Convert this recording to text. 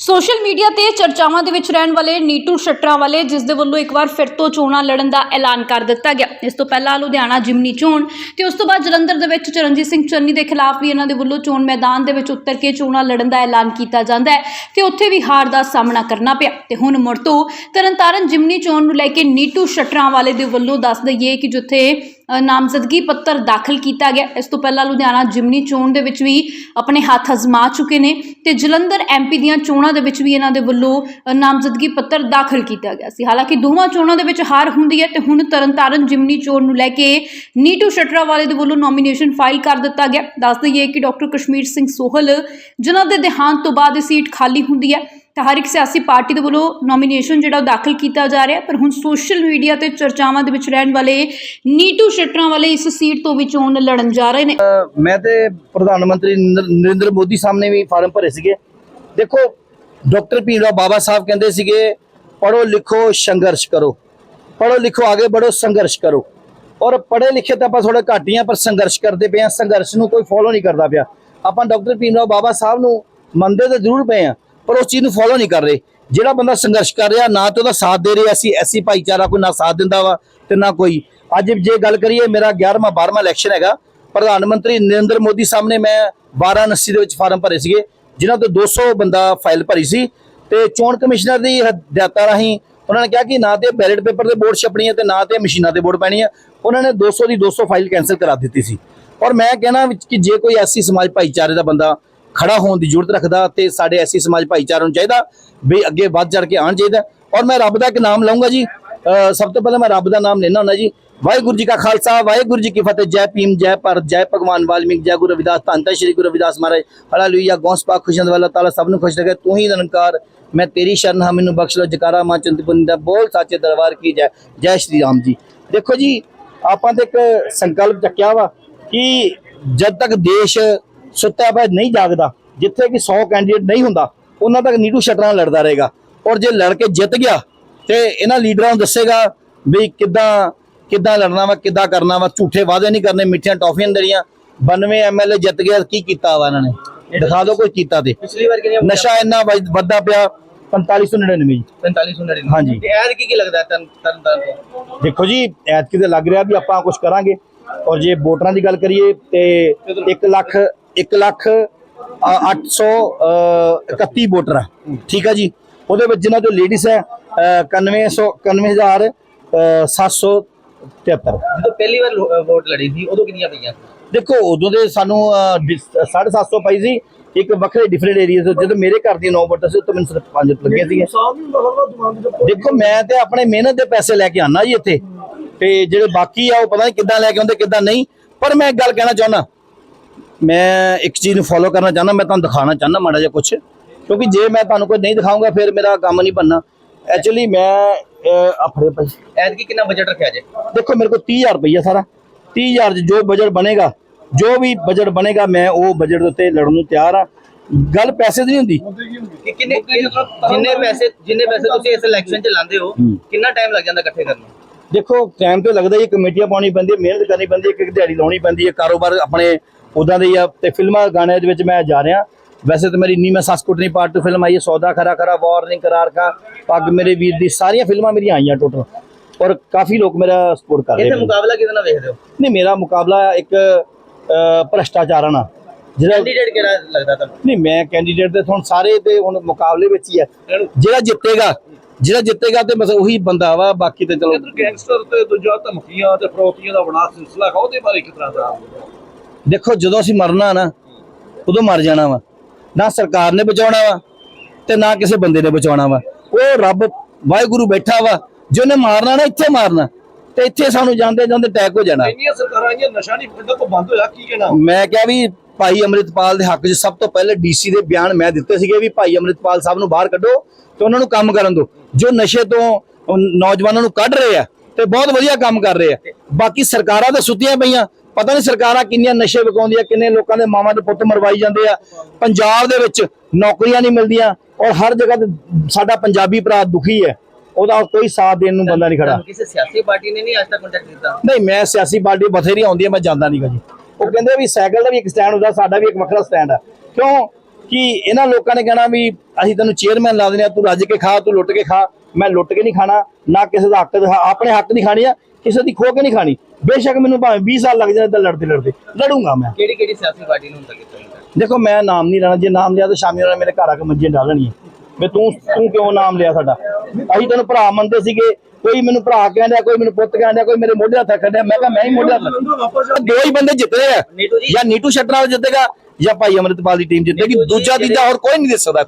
Social media ਤੇ ਚਰਚਾਵਾਂ ਦੇ ਵਿੱਚ ਰਹਿਣ ਵਾਲੇ ਨੀਟੂ ਸ਼ਟਰਾਂ ਵਾਲੇ, ਜਿਸ ਦੇ ਵੱਲੋਂ ਇੱਕ ਵਾਰ ਫਿਰ ਤੋਂ ਚੋਣਾਂ ਲੜਨ ਦਾ ਐਲਾਨ ਕਰ ਦਿੱਤਾ ਗਿਆ। ਇਸ ਤੋਂ ਪਹਿਲਾਂ ਲੁਧਿਆਣਾ ਜਿਮਨੀ ਚੋਣ ਤੇ ਉਸ ਤੋਂ ਬਾਅਦ ਜਲੰਧਰ ਦੇ ਵਿੱਚ ਚਰਨਜੀਤ ਸਿੰਘ ਚੰਨੀ ਦੇ ਖਿਲਾਫ ਵੀ ਇਹਨਾਂ ਦੇ ਵੱਲੋਂ ਚੋਣ ਮੈਦਾਨ ਦੇ ਵਿੱਚ ਉਤਰ ਕੇ ਚੋਣਾਂ ਲੜਨ ਦਾ ਐਲਾਨ ਕੀਤਾ ਜਾਂਦਾ ਹੈ ਤੇ ਉੱਥੇ ਵੀ ਹਾਰ ਦਾ ਸਾਹਮਣਾ ਕਰਨਾ ਪਿਆ। ਤੇ ਹੁਣ ਮੁੜ ਤੋਂ ਤਰਨਤਾਰਨ ਜਿਮਨੀ ਚੋਣ ਨੂੰ ਲੈ ਕੇ ਨੀਟੂ ਸ਼ਟਰਾਂ ਵਾਲੇ ਦੇ ਵੱਲੋਂ ਦੱਸ ਦਈਏ ਕਿ ਜਿੱਥੇ ਨਾਮਜ਼ਦਗੀ ਪੱਤਰ ਦਾਖਲ ਕੀਤਾ ਗਿਆ। ਇਸ ਤੋਂ ਪਹਿਲਾਂ ਲੁਧਿਆਣਾ ਜਿਮਨੀ ਚੋਣ ਦੇ ਵਿੱਚ ਵੀ ਆਪਣੇ ਹੱਥ ਅਜ਼ਮਾ ਚੁੱਕੇ ਨੇ ਤੇ ਜਲੰਧਰ ਐਮਪੀ ਦੀਆਂ ਚੋਣਾਂ ਦੇ ਵਿੱਚ ਵੀ ਇਹਨਾਂ ਦੇ ਵੱਲੋਂ ਨਾਮਜ਼ਦਗੀ ਪੱਤਰ ਦਾਖਲ ਕੀਤਾ ਗਿਆ ਸੀ। ਹਾਲਾਂਕਿ ਦੋਵਾਂ ਚੋਣਾਂ ਦੇ ਵਿੱਚ ਹਾਰ ਹੁੰਦੀ ਹੈ ਤੇ ਹੁਣ ਤਰਨਤਾਰਨ ਜਿਮਨੀ ਚੋਣ ਨੂੰ ਲੈ ਕੇ ਨੀਟੂ ਸ਼ਟਰਾ ਵਾਲੇ ਦੇ ਵੱਲੋਂ ਨੋਮੀਨੇਸ਼ਨ ਫਾਈਲ ਕਰ ਦਿੱਤਾ ਗਿਆ। ਦੱਸ ਦਈਏ ਕਿ ਡਾਕਟਰ ਕਸ਼ਮੀਰ ਸਿੰਘ ਸੋਹਲ ਜਿਨ੍ਹਾਂ ਦੇ ਦੇਹਾਂਤ ਤੋਂ ਬਾਅਦ ਇਹ ਸੀਟ ਖਾਲੀ ਹੁੰਦੀ ਹੈ। ਤਾਂ ਹਰ ਇੱਕ ਸਿਆਸੀ ਪਾਰਟੀ ਦੇ ਵੱਲੋਂ ਨੋਮੀਨੇਸ਼ਨ ਜਿਹੜਾ ਉਹ ਦਾਖਲ ਕੀਤਾ ਜਾ ਰਿਹਾ ਪਰ ਹੁਣ ਸੋਸ਼ਲ ਮੀਡੀਆ ਤੇ ਚਰਚਾਵਾਂ ਦੇ ਵਿੱਚ ਰਹਿਣ ਵਾਲੇ ਨੀਟੂ ਸ਼ਟਰਾਂ ਵਾਲੇ ਇਸ ਸੀਟ ਤੋਂ ਵੀ ਚੋਣ ਲੜਨ ਜਾ ਰਹੇ ਨੇ। ਮੈਂ ਤੇ ਪ੍ਰਧਾਨ ਮੰਤਰੀ ਨਰਿੰਦਰ- ਨਰਿੰਦਰ ਮੋਦੀ ਸਾਹਮਣੇ ਵੀ ਫਾਰਮ ਭਰੇ ਸੀਗੇ। ਦੇਖੋ, ਡਾਕਟਰ ਭੀਮਰਾਓ ਬਾਬਾ ਸਾਹਿਬ ਕਹਿੰਦੇ ਸੀਗੇ ਪੜੋ ਲਿਖੋ, ਸੰਘਰਸ਼ ਕਰੋ। ਪੜੋ ਲਿਖੋ, ਆਗੇ ਬੜੋ ਸੰਘਰਸ਼ ਕਰੋ। ਔਰ ਪੜੇ ਲਿਖੇ ਤਾਂ ਆਪਾਂ ਥੋੜਾ ਘੱਟ ਹੀ ਆ, ਪਰ ਸੰਘਰਸ਼ ਕਰਦੇ ਪਏ ਆ। ਸੰਘਰਸ਼ ਨੂੰ ਕੋਈ ਫੋਲੋ ਨਹੀਂ ਕਰਦਾ ਪਿਆ। ਆਪਾਂ ਡਾਕਟਰ ਭੀਮਰਾਓ ਬਾਬਾ ਸਾਹਿਬ ਨੂੰ ਮੰਨਦੇ ਤਾਂ ਜ਼ਰੂਰ ਪਏ ਆ। ਪਰ ਉਸ ਚੀਜ਼ ਨੂੰ ਫੋਲੋ ਨਹੀਂ ਕਰ ਰਹੇ। ਜਿਹੜਾ ਬੰਦਾ ਸੰਘਰਸ਼ ਕਰ ਰਿਹਾ, ਨਾ ਤੇ ਉਹਦਾ ਸਾਥ ਦੇ ਰਿਹਾ, ਅਸੀਂ ਐਸੀ ਭਾਈਚਾਰਾ ਕੋਈ ਨਾ ਸਾਥ ਦਿੰਦਾ ਵਾ ਤੇ ਨਾ ਕੋਈ। ਅੱਜ ਜੇ ਗੱਲ ਕਰੀਏ, ਮੇਰਾ 11ਵਾਂ 12ਵਾਂ ਇਲੈਕਸ਼ਨ ਹੈਗਾ। ਪ੍ਰਧਾਨ ਮੰਤਰੀ ਨਰਿੰਦਰ ਮੋਦੀ ਸਾਹਮਣੇ ਮੈਂ ਵਾਰਾਣਸੀ ਦੇ ਵਿੱਚ ਫਾਰਮ ਭਰੇ ਸੀਗੇ, ਜਿਨ੍ਹਾਂ ਤੋਂ 200 ਬੰਦਾ ਫਾਈਲ ਭਰੀ ਸੀ ਤੇ ਚੋਣ ਕਮਿਸ਼ਨਰ ਦੀ ਹਦਾਇਤਾਂ ਰਾਹੀਂ ਉਹਨਾਂ ਨੇ ਕਿਹਾ ਕਿ ਨਾ ਤੇ ਬੈਲਟ ਪੇਪਰ 'ਤੇ ਬੋਰਡ ਛਪਣੀ ਹੈ ਤੇ ਨਾ ਤੇ ਮਸ਼ੀਨਾਂ 'ਤੇ ਬੋਰਡ ਪੈਣੀ ਹੈ। ਉਹਨਾਂ ਨੇ 200 ਦੀ 200 ਫਾਈਲ ਕੈਨਸਲ ਕਰਾ ਦਿੱਤੀ ਸੀ। ਔਰ ਮੈਂ ਕਹਿਣਾ ਕਿ ਜੇ ਕੋਈ ਐਸੀ ਸਮਾਜ ਭਾਈਚਾਰੇ ਦਾ ਬੰਦਾ ਖੜਾ ਹੋਣ ਦੀ ਜ਼ਰੂਰਤ ਰੱਖਦਾ ਤੇ ਸਾਡੇ ਐਸੀ ਸਮਾਜ ਭਾਈਚਾਰੇ ਨੂੰ ਚਾਹੀਦਾ ਵੀ ਅੱਗੇ ਵੱਧ ਚੜ ਕੇ ਆਉਣ ਚਾਹੀਦਾ। ਔਰ ਮੈਂ ਰੱਬ ਦਾ ਇੱਕ ਨਾਮ ਲਵਾਂਗਾ ਜੀ। ਸਭ ਤੋਂ ਪਹਿਲਾਂ ਮੈਂ ਰੱਬ ਦਾ ਨਾਮ ਲੈਣਾ ਹੁੰਦਾ ਜੀ। ਵਾਹਿਗੁਰੂ ਜੀ ਕਾ ਖਾਲਸਾ, ਵਾਹਿਗੁਰੂ ਜੀ ਕੀ ਫਤਿਹ। ਜੈ ਭੀਮ, ਜੈ ਭਾਰਤ, ਜੈ ਭਗਵਾਨ ਵਾਲਮੀਕ, ਜੈ ਗੁਰੂ ਰਵਿਦਾਸ। ਧੰਨ ਧੰਨ ਸ਼੍ਰੀ ਗੁਰੂ ਰਵਿਦਾਸ ਮਹਾਰਾਜ। ਹਾਲੇਲੂਇਆ। ਗੌਸ ਪਾਕ ਖੁਸ਼ੀਆਂ ਵਾਲਾ, ਤਾਲਾ ਸਭ ਨੂੰ ਖੁਸ਼ ਰੱਖੇ। ਤੂੰ ਹੀ ਨਿਰੰਕਾਰ। ਮੈਂ ਤੇਰੀ ਸ਼ਰਨ ਹਾਂ, ਮੈਨੂੰ ਬਖਸ਼ ਲੋ ਜਕਾਰਾ ਮਾਂ ਚੰਦਪੁਰ ਦਾ ਬੋਲ ਸਾਚੇ ਦਰਬਾਰ ਕੀ ਜੈ। ਜੈ ਸ਼੍ਰੀ ਰਾਮ ਜੀ। ਦੇਖੋ ਜੀ, ਆਪਾਂ ਤੇ ਇੱਕ ਸੰਕਲਪ ਚੱਕਿਆ ਵਾ ਕਿ ਜਦ ਤੱਕ ਦੇਸ਼ ਸੁੱਤਾ ਪਿਆ ਨਹੀਂ ਜਾਗਦਾ ਜਿੱਥੇ ਕਿ 100 ਕੈਂਡੀਡੇਟ ਨਹੀਂ ਹੁੰਦਾ ਉਹਨਾਂ ਤੱਕ ਨੀਟੂ ਸ਼ਟਰਾਂ ਲੜਦਾ ਰਹੇਗਾ। ਔਰ ਜੇ ਲੜ ਕੇ ਜਿੱਤ ਗਿਆ ਤੇ ਇਹਨਾਂ ਲੀਡਰਾਂ ਨੂੰ ਦੱਸੇਗਾ ਵੀ ਕਿੱਦਾਂ ਕਿੱਦਾਂ ਲੜਨਾ ਵਾ ਕਿੱਦਾਂ ਕਰਨਾ ਵਾ ਝੂਠੇ ਵਾਅਦੇ ਨਹੀਂ ਕਰਨੇ ਮਿੱਠੀਆਂ ਟੌਫੀਆਂ ਦੇਣੀਆਂ। 92 ਐਮਐਲਏ ਜਿੱਤ ਗਿਆ ਕੀ ਕੀਤਾ ਵਾ ਇਹਨਾਂ ਨੇ? ਦਿਖਾ ਦਿਓ ਕੋਈ ਕੀਤਾ ਤੇ। ਪਿਛਲੀ ਵਾਰ ਕਿੰਨੇ ਨਸ਼ਾ ਇੰਨਾ ਵੱਧ- ਵੱਧਦਾ ਪਿਆ 4599 ਜੀ। 4599 ਹਾਂਜੀ। ਤੇ ਐਦ ਕੀ ਕੀ ਲੱਗਦਾ ਤਨ ਤਨ ਦੇਖੋ ਜੀ ਐਤਕੀ ਤੇ ਲੱਗ ਰਿਹਾ ਵੀ ਆਪਾਂ ਕੁਝ ਕਰਾਂਗੇ। ਔਰ ਜੇ ਵੋਟਰਾਂ ਦੀ ਗੱਲ ਕਰੀਏ ਤੇ 1 ਲੱਖ 1 ਲੱਖ 831 ਵੋਟਰ ਆ। ਠੀਕ ਆ ਜੀ? ਉਹਦੇ ਵਿੱਚ ਜਿਨ੍ਹਾਂ ਤੋਂ ਲੇਡੀਜ਼ ਹੈ 9100 91000 773 ਜਦੋਂ ਪਹਿਲੀ ਵਾਰ ਵੋਟ ਲੜੀ ਸੀ ਉਦੋਂ ਕਿੰਨੀਆਂ ਪਈਆਂ? ਦੇਖੋ ਉਦੋਂ ਦੇ ਸਾਨੂੰ 750 ਪਈ ਸੀ। ਇੱਕ ਵੱਖਰੇ ਡਿਫਰੈਂਟ ਏਰੀਆ ਤੋਂ ਜਦੋਂ ਮੇਰੇ ਘਰ ਦੀ 9 ਵੋਟਰ ਸੀ ਉੱਥੇ ਮੈਨੂੰ ਸਿਰਫ 5 ਲੱਗੇ ਸੀਗੇ ਦੇਖੋ ਮੈਂ ਤੇ ਆਪਣੇ ਮਿਹਨਤ ਦੇ ਪੈਸੇ ਲੈ ਕੇ ਆਣਾ ਜੀ ਇੱਥੇ। ਤੇ ਜਿਹੜੇ ਬਾਕੀ ਆ ਉਹ ਪਤਾ ਨਹੀਂ ਕਿੱਦਾਂ ਲੈ ਕੇ ਆਉਂਦੇ ਕਿੱਦਾਂ ਨਹੀਂ। ਪਰ ਮੈਂ ਇੱਕ ਗੱਲ ਕਹਿਣਾ ਚਾਹੁੰਦਾ ਮੈਂ ਇੱਕ ਚੀਜ਼ ਨੂੰ ਫੋਲੋ ਕਰਨਾ ਚਾਹੁੰਦਾ ਮੈਂ ਤੁਹਾਨੂੰ ਦਿਖਾਉਣਾ ਚਾਹੁੰਦਾ ਮਾੜਾ ਜਿਹਾ ਕੁਝ ਕਿਉਂਕਿ ਜੇ ਮੈਂ ਤੁਹਾਨੂੰ ਕੋਈ ਨਹੀਂ ਦਿਖਾਊਂਗਾ ਫਿਰ ਮੇਰਾ ਕੰਮ ਨਹੀਂ ਬਣਨਾ। ਐਕਚੁਅਲੀ ਮੈਂ ਆਪਣੇ ਭਾਈ ਐਦ ਕੀ ਕਿੰਨਾ ਬਜਟ ਰੱਖਿਆ ਜੇ? ਦੇਖੋ ਮੇਰੇ ਕੋਲ 30000 ਰੁਪਈਆ ਸਾਰਾ। 30000 ਚ ਜੋ ਬਜਟ ਬਣੇਗਾ ਜੋ ਵੀ ਬਜਟ ਬਣੇਗਾ ਮੈਂ ਉਹ ਬਜਟ ਦੇ ਉੱਤੇ ਲੜਨ ਨੂੰ ਤਿਆਰ ਆ। ਗੱਲ ਪੈਸੇ ਦੀ ਨਹੀਂ ਹੁੰਦੀ। ਕਿ ਕਿੰਨੇ ਜਿੰਨੇ ਪੈਸੇ ਜਿੰਨੇ ਪੈਸੇ ਤੁਸੀਂ ਇਸ ਇਲੈਕਸ਼ਨ 'ਚ ਲਾਉਂਦੇ ਹੋ। ਕਿੰਨਾ ਟਾਈਮ ਲੱਗ ਜਾਂਦਾ ਇਕੱਠੇ ਕਰਨ ਨੂੰ? ਦੇਖੋ ਟਾਈਮ ਤੇ ਲੱਗਦਾ ਹੀ ਕਮੇਟੀਆਂ ਪਾਉਣੀ ਪੈਂਦੀ ਹੈ ਮਿਹਨਤ ਕਰਨੀ ਪੈਂਦੀ ਹੈ ਇੱਕ ਇੱਕ ਦਿਹਾੜੀ ਲਾਉਣੀ ਪੈਂਦੀ ਹੈ ਕਾਰੋਬਾਰ ਆਪਣੇ ਉਦਾਂ ਦੇ ਹੀ ਆ ਤੇ ਫਿਲਮਾਂ ਗਾਣਿਆਂ ਦੇ ਵਿੱਚ ਮੈਂ ਜਾ ਰਿਹਾ। ਵੈਸੇ ਤਾਂ ਮੇਰੀ ਨੀ ਮੈਂ ਸੱਸ ਕੁੱਟਣੀ ਪਾਰਟ ਟੂ ਫਿਲਮ ਆਈ ਹੈ ਸੌਦਾ ਖਰਾ ਖਰਾ ਵਾਰਨਿੰਗ ਕਰਾਰ ਕਾ ਪੱਗ ਮੇਰੇ ਵੀਰ ਦੀ ਸਾਰੀਆਂ ਫਿਲਮਾਂ ਮੇਰੀਆਂ ਆਈਆਂ ਟੋਟਲ ਔਰ ਕਾਫੀ ਲੋਕ ਮੇਰਾ ਸਪੋਰਟ ਕਰ ਰਹੇ ਨੇ। ਮੁਕਾਬਲਾ ਕਿਹਦੇ ਨਾਲ ਵੇਖਦੇ ਹੋ? ਨਹੀਂ ਮੇਰਾ ਮੁਕਾਬਲਾ ਇੱਕ ਭ੍ਰਸ਼ਟਾਚਾਰਾਂ ਨਾਲ। ਜਿਹੜਾ ਕੈਂਡੀਡੇਟ ਕਿਹੜਾ ਲੱਗਦਾ ਤੁਹਾਨੂੰ? ਨਹੀਂ ਮੈਂ ਕੈਂਡੀਡੇਟ ਤੇ ਹੁਣ ਸਾਰੇ ਤੇ ਹੁਣ ਮੁਕਾਬਲੇ ਵਿੱਚ ਹੀ ਹੈ ਜਿਹੜਾ ਜਿੱਤੇਗਾ ਜਿਹੜਾ ਜਿੱਤੇਗਾ ਤੇ ਬਸ ਉਹੀ ਬੰਦਾ ਵਾ ਬਾਕੀ ਤੇ ਚਲੋ ਗੈਂਗਸਟਰ ਤੇ ਦੂਜਾ ਧਮਕੀਆਂ ਤੇ ਫਰੋਤੀਆਂ ਦਾ ਬਣਾ ਸਿਲਸਿਲਾ ਹੈ ਉਹਦੇ ਬਾਰੇ ਤਰ੍ਹਾਂ ਦਾ? ਦੇਖੋ ਜਦੋਂ ਅਸੀਂ ਮਰਨਾ ਨਾ ਉਦੋਂ ਮਰ ਜਾਣਾ ਵਾ। ਨਾ ਸਰਕਾਰ ਨੇ ਬਚਾਉਣਾ ਵਾ ਤੇ ਨਾ ਕਿਸੇ ਬੰਦੇ ਨੇ ਬਚਾਉਣਾ ਵਾ। ਉਹ ਰੱਬ ਵਾਹਿਗੁਰੂ ਬੈਠਾ ਵਾ ਜਿਹਨੇ ਮਾਰਨਾ ਨਾ ਇੱਥੇ ਮਾਰਨਾ। ਤੇ ਇੱਥੇ ਸਾਨੂੰ ਜਾਂਦੇ ਜਾਂਦੇ ਅਟੈਕ ਹੋ ਜਾਣਾ। ਇੰਨੀਆਂ ਸਰਕਾਰਾਂ ਆਈਆਂ ਨਸ਼ਾ ਨਹੀਂ ਪਿੰਡਾਂ ਤੋਂ ਬੰਦ ਹੋਇਆ ਕੀ ਕਹਿਣਾ? ਮੈਂ ਕਿਹਾ ਵੀ ਭਾਈ ਅਮਰਿਤਪਾਲ ਦੇ ਹੱਕ 'ਚ ਸਭ ਤੋਂ ਪਹਿਲੇ ਡੀਸੀ ਦੇ ਬਿਆਨ ਮੈਂ ਦਿੱਤੇ ਸੀਗੇ ਵੀ ਭਾਈ ਅਮਰਿਤਪਾਲ ਸਾਹਿਬ ਨੂੰ ਬਾਹਰ ਕੱਢੋ ਤੇ ਉਹਨਾਂ ਨੂੰ ਕੰਮ ਕਰਨ ਦਿਓ ਜੋ ਨਸ਼ੇ ਤੋਂ ਨੌਜਵਾਨਾਂ ਨੂੰ ਕੱਢ ਰਹੇ ਆ ਤੇ ਬਹੁਤ ਵਧੀਆ ਕੰਮ ਕਰ ਰਹੇ ਆ। ਬਾਕੀ ਸਰਕਾਰਾਂ ਤਾਂ ਸੁੱਤੀਆਂ ਪਈਆਂ ਪਤਾ ਨਹੀਂ ਸਰਕਾਰਾਂ ਕਿੰਨੀਆਂ ਨਸ਼ੇ ਵਿਕਾਉਂਦੀਆਂ ਕਿੰਨੇ ਲੋਕਾਂ ਦੇ ਮਾਵਾਂ ਦੇ ਪੁੱਤ ਮਰਵਾਈ ਜਾਂਦੇ ਆ। ਪੰਜਾਬ ਦੇ ਵਿੱਚ ਨੌਕਰੀਆਂ ਨਹੀਂ ਮਿਲਦੀਆਂ ਔਰ ਹਰ ਜਗ੍ਹਾ ਤੇ ਸਾਡਾ ਪੰਜਾਬੀ ਭਰਾ ਦੁਖੀ ਹੈ। ਉਹਦਾ ਕੋਈ ਸਾਥ ਦੇਣ ਨੂੰ ਬੰਦਾ ਨਹੀਂ ਖੜਾ। ਕਿਸੇ ਸਿਆਸੀ ਪਾਰਟੀ ਨੇ ਨਹੀਂ ਅੱਜ ਤੱਕ ਕੰਟੈਕਟ ਕੀਤਾ? ਨਹੀਂ ਮੈਂ ਸਿਆਸੀ ਪਾਰਟੀ ਬਥੇਰੀ ਆਉਂਦੀ ਹੈ ਮੈਂ ਜਾਂਦਾ ਨਹੀਂਗਾ ਜੀ। ਉਹ ਕਹਿੰਦੇ ਵੀ ਸਾਈਕਲ ਦਾ ਵੀ ਇੱਕ ਸਟੈਂਡ ਹੁੰਦਾ ਸਾਡਾ ਵੀ ਇੱਕ ਵੱਖਰਾ ਸਟੈਂਡ ਹੈ ਕਿਉਂ? ਕਿ ਇਹਨਾਂ ਲੋਕਾਂ ਨੇ ਕਹਿਣਾ ਵੀ ਅਸੀਂ ਤੈਨੂੰ ਚੇਅਰਮੈਨ ਲਾ ਦਿੰਦੇ ਆ ਤੂੰ ਰੱਜ ਕੇ ਖਾ ਤੂੰ ਲੁੱਟ ਕੇ ਖਾ। ਮੈਂ ਲੁੱਟ ਕੇ ਨਹੀਂ ਖਾਣਾ ਨਾ ਕਿਸੇ ਦਾ ਹੱਕ ਆਪਣੇ ਹੱਕ ਦੀ ਖਾਣੀ ਆ। ਕਿਸੇ ਦੀ ਖੋ ਕੇ ਨਹੀਂ ਖਾਣੀ। ਬੇਸ਼ੱਕ ਮੈਨੂੰ ਭਾਵੇਂ 20 ਸਾਲ ਲੱਗ ਜਾਣ ਤਾਂ ਲੜਦੇ ਲੜਦੇ ਲੜੂੰਗਾ ਮੈਂ। ਕਿਹੜੀ ਕਿਹੜੀ ਸਿਆਸੀ ਪਾਰਟੀ ਨੂੰ ਹੁੰਦਾ ਕੀਤਾ ਜਾਂਦਾ ਦੇਖੋ ਮੈਂ ਨਾਮ ਨਹੀਂ ਲੈਣਾ। ਜੇ ਨਾਮ ਲਿਆ ਤਾਂ ਸ਼ਾਮੀ ਉਹਨਾਂ ਨੇ ਮੇਰੇ ਘਰ ਆ ਕੇ ਮੰਜੇ ਡਾਲਣੀ ਹੈ ਵੀ ਤੂੰ ਤੂੰ ਕਿਉਂ ਨਾਮ ਲਿਆ ਸਾਡਾ? ਅਸੀਂ ਤੈਨੂੰ ਭਰਾ ਮੰਨਦੇ ਸੀਗੇ। ਕੋਈ ਮੈਨੂੰ ਭਰਾ ਕਹਿੰਦਾ ਕੋਈ ਮੈਨੂੰ ਪੁੱਤ ਕਹਿੰਦਾ ਕੋਈ ਮੇਰੇ ਮੋਢੇ ਹੱਥ ਰੱਖਦਾ ਮੈਂ ਕਿਹਾ ਮੈਂ ਹੀ ਮੋਢੇ ਹੱਥ ਦੋ ਹੀ ਬੰਦੇ ਜਿੱਤਦੇ ਆ। ਜੀ? ਨੀਟੂ ਸ਼ਟਰਾਲ ਜਿੱਤੇਗਾ ਜਾਂ ਭਾਈ ਅਮਰਿਤਪਾਲ ਦੀ ਟੀਮ ਜਿੱਤੇਗੀ। ਦੂਜਾ ਤੀਜਾ ਹੋਰ ਕੋਈ ਨਹੀਂ ਜਿੱਤ ਸਕਦਾ।